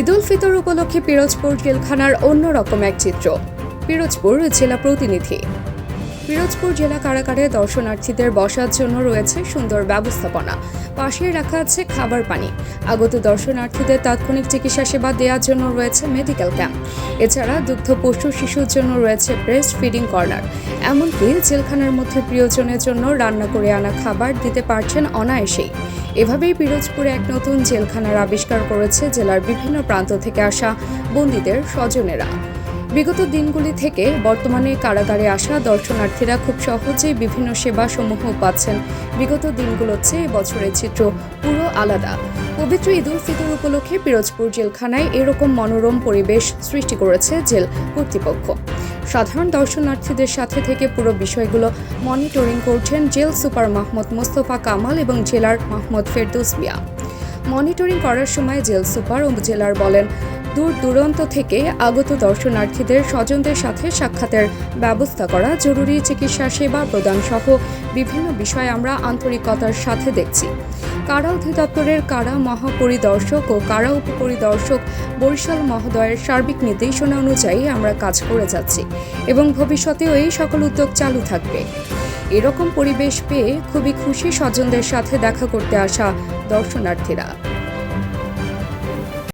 ঈদ উল ফিতর উপলক্ষে পিরোজপুর জেলখানার অন্যরকম এক চিত্র, পিরোজপুর জেলা প্রতিনিধি। পিরোজপুর জেলা কারাগারে দর্শনার্থীদের বসার জন্য রয়েছে সুন্দর ব্যবস্থাপনা। পাশে রাখা আছে খাবার পানি। আগত দর্শনার্থীদের তাৎক্ষণিক চিকিৎসা সেবা দেওয়ার জন্য রয়েছে মেডিকেল ক্যাম্প এছাড়া দুগ্ধ পশু শিশুর জন্য রয়েছে ব্রেস্ট ফিডিং কর্নার এমনকি জেলখানার মধ্যে প্রিয়জনের জন্য রান্না করে আনা খাবার দিতে পারছেন অনায়াসেই। এভাবেই পিরোজপুরে এক নতুন জেলখানার আবিষ্কার করেছে জেলার বিভিন্ন প্রান্ত থেকে আসা বন্দীদের স্বজনেরা। বিগত দিনগুলি থেকে বর্তমানে কারাগারে আসা দর্শনার্থীরা খুব সহজেই বিভিন্ন সেবা সমূহ পাচ্ছেন। বিগত দিনগুলোর চেয়ে বছরের চিত্র পুরো আলাদা। পবিত্র ঈদ উল ফিতর উপলক্ষে পিরোজপুর জেলখানায় এরকম মনোরম পরিবেশ সৃষ্টি করেছে জেল কর্তৃপক্ষ। সাধারণ দর্শনার্থীদের সাথে থেকে পুরো বিষয়গুলো মনিটরিং করছেন জেল সুপার মাহমুদ মোস্তফা কামাল এবং জেলার মাহমুদ ফেরদৌস মিয়া। মনিটরিং করার সময় জেল সুপার ও জেলার বলেন, দূর দূরান্ত থেকে আগত দর্শনার্থীদের স্বজনদের সাথে সাক্ষাতের ব্যবস্থা করা জরুরি, চিকিৎসা সেবা প্রদান সহ বিভিন্ন বিষয় আমরা আন্তরিকতার সাথে দেখছি। কারা অধিদপ্তরের, কারা মহাপরিদর্শক ও কারা উপপরিদর্শক, বরিশাল মহোদয়ের সার্বিক নির্দেশনা অনুযায়ী আমরা কাজ করে যাচ্ছি এবং ভবিষ্যতেও এই সকল উদ্যোগ চালু থাকবে। এরকম পরিবেশ পেয়ে খুবই খুশি স্বজনদের সাথে দেখা করতে আসা দর্শনার্থীরা।